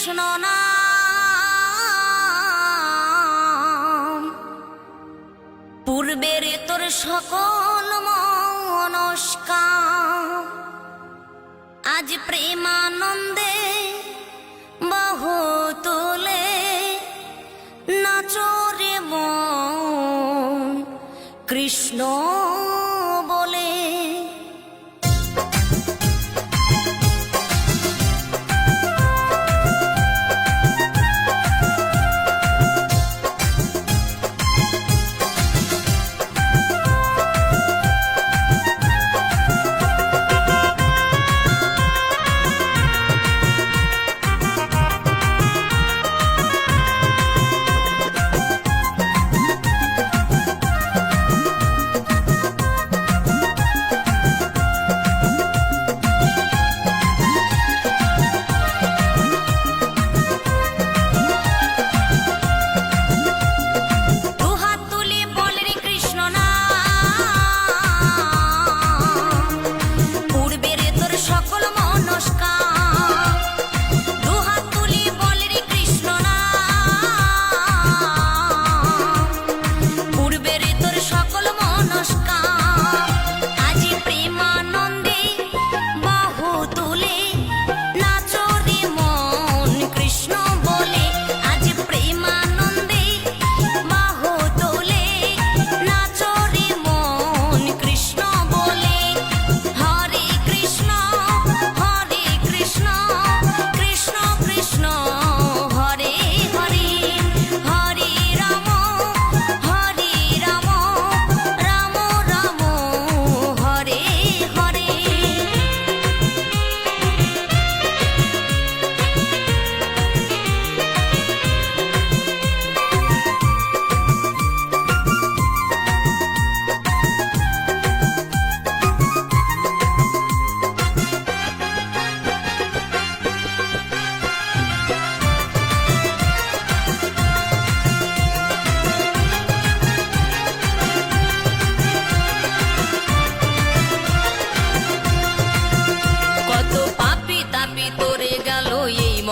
কৃষ্ণ পূর্বের তোর সকল মনস্কা আজ প্রেমানন্দে বহ তোলে নাচরে মন। কৃষ্ণ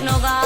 Nova.